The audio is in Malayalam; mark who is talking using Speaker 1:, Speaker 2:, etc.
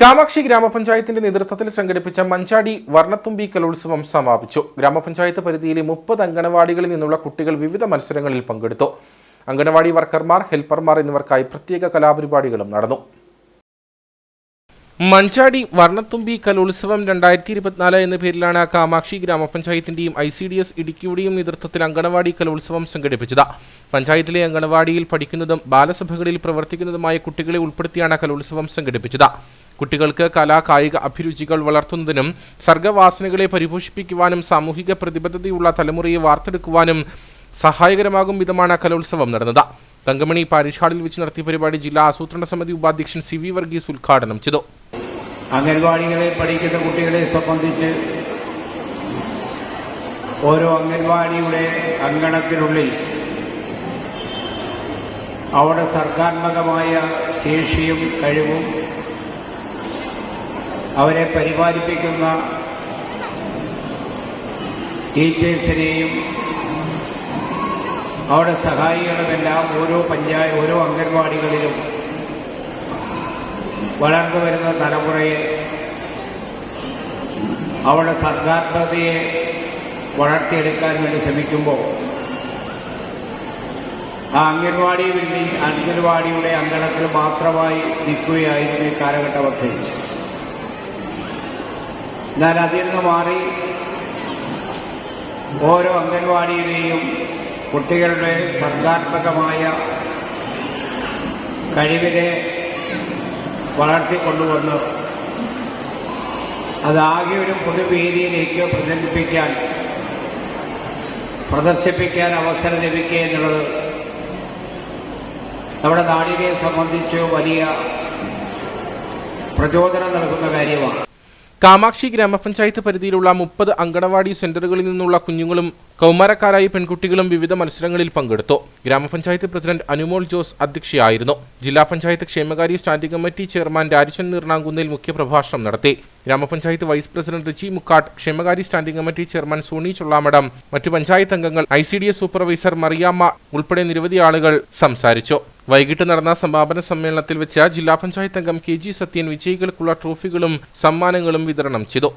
Speaker 1: കാമാക്ഷി ഗ്രാമപഞ്ചായത്തിന്റെ നേതൃത്വത്തിൽ സംഘടിപ്പിച്ച മഞ്ചാടി വർണത്തുമ്പി കലോത്സവം സമാപിച്ചു. ഗ്രാമപഞ്ചായത്ത് പരിധിയിലെ മുപ്പത് അംഗനവാടികളിൽ നിന്നുള്ള കുട്ടികൾ വിവിധ മത്സരങ്ങളിൽ പങ്കെടുത്തു. അംഗനവാടി വർക്കർമാർ ഹെൽപ്പർമാർ എന്നിവർക്കായി പ്രത്യേക കലാപരിപാടികളും നടന്നു. മഞ്ചാടി വർണത്തുമ്പി കലോത്സവം രണ്ടായിരത്തി ഇരുപത്തിനാല് എന്ന പേരിലാണ് കാമാക്ഷി ഗ്രാമപഞ്ചായത്തിന്റെയും ഐ സി ഡി എസ് ഇടുക്കിയുടെയും നേതൃത്വത്തിൽ അങ്കണവാടി കലോത്സവം സംഘടിപ്പിച്ചത്. പഞ്ചായത്തിലെ അങ്കണവാടിയിൽ പഠിക്കുന്നതും ബാലസഭകളിൽ പ്രവർത്തിക്കുന്നതുമായ കുട്ടികളെ ഉൾപ്പെടുത്തിയാണ് കലോത്സവം സംഘടിപ്പിച്ചത്. കുട്ടികൾക്ക് കലാ കായിക അഭിരുചികൾ വളർത്തുന്നതിനും സർഗവാസനകളെ പരിപോഷിപ്പിക്കുവാനും സാമൂഹിക പ്രതിബദ്ധതയുള്ള തലമുറയെ വാർത്തെടുക്കുവാനും സഹായകരമാകും വിധമാണ് കലോത്സവം നടന്നത്. തങ്കമണി പാരിഷ് ഹാളിൽ വെച്ച് നടത്തിയ പരിപാടി ജില്ലാ ആസൂത്രണ സമിതി ഉപാധ്യക്ഷൻ സി വി വർഗീസ് ഉദ്ഘാടനം ചെയ്തു.
Speaker 2: അംഗൻവാടികളിൽ പഠിക്കുന്ന കുട്ടികളെ സംബന്ധിച്ച് ഓരോ അംഗൻവാടിയുടെ അങ്കണത്തിനുള്ളിൽ അവിടെ സർഗാത്മകമായ ശേഷിയും കഴിവും അവരെ പരിപാലിപ്പിക്കുന്ന ടീച്ചേഴ്സിനെയും അവിടെ സഹായികളുമെല്ലാം ഓരോ പഞ്ചായത്ത് ഓരോ അംഗൻവാടികളിലും വളർന്നു വരുന്ന തലമുറയെ അവിടെ സർഗാത്മകതയെ വളർത്തിയെടുക്കാൻ വേണ്ടി ശ്രമിക്കുമ്പോൾ ആ അംഗൻവാടി ബിൽഡിംഗ് അംഗൻവാടിയുടെ അങ്കണത്തിൽ മാത്രമായി നിൽക്കുകയായിരുന്നു ഈ കാലഘട്ടത്തിൽ എന്നാൽ അതിൽ നിന്ന് മാറി ഓരോ അംഗൻവാടിയിലെയും കുട്ടികളുടെ സർഗാത്മകമായ കഴിവിനെ വളർത്തിക്കൊണ്ടുവന്ന് അതാകെ ഒരു പൊതുവേദിയിലേക്ക് പ്രചരിപ്പിക്കാൻ പ്രദർശിപ്പിക്കാൻ അവസരം ലഭിക്കുക എന്നുള്ളത് നമ്മുടെ നാടിനെ സംബന്ധിച്ച് വലിയ പ്രചോദനം നൽകുന്ന കാര്യമാണ്.
Speaker 1: കാമാക്ഷി ഗ്രാമപഞ്ചായത്ത് പരിധിയിലുള്ള മുപ്പത് അങ്കണവാടി സെന്ററുകളിൽ നിന്നുള്ള കുഞ്ഞുങ്ങളും കൗമാരക്കാരായ പെൺകുട്ടികളും വിവിധ മത്സരങ്ങളിൽ പങ്കെടുത്തു. ഗ്രാമപഞ്ചായത്ത് പ്രസിഡന്റ് അനുമോൾ ജോസ് അധ്യക്ഷയായിരുന്നു. ജില്ലാ പഞ്ചായത്ത് ക്ഷേമകാര്യ standing committee chairman Rajan Neernankunnil മുഖ്യപ്രഭാഷണം നടത്തി. ഗ്രാമപഞ്ചായത്ത് വൈസ് പ്രസിഡന്റ് റിച്ചി മുക്കാട്ട് ക്ഷേമകാര്യ standing committee chairman Soni Chollamadam മറ്റു പഞ്ചായത്ത് അംഗങ്ങൾ ഐ സൂപ്പർവൈസർ മറിയാമ്മ ഉൾപ്പെടെ നിരവധി ആളുകൾ സംസാരിച്ചു. വൈകിട്ട് നടന്ന സമാപന സമ്മേളനത്തിൽ വെച്ച് ജില്ലാ പഞ്ചായത്ത് അംഗം കെ ജി സത്യൻ വിജയികൾക്കുള്ള ട്രോഫികളും സമ്മാനങ്ങളും വിതരണം ചെയ്തു.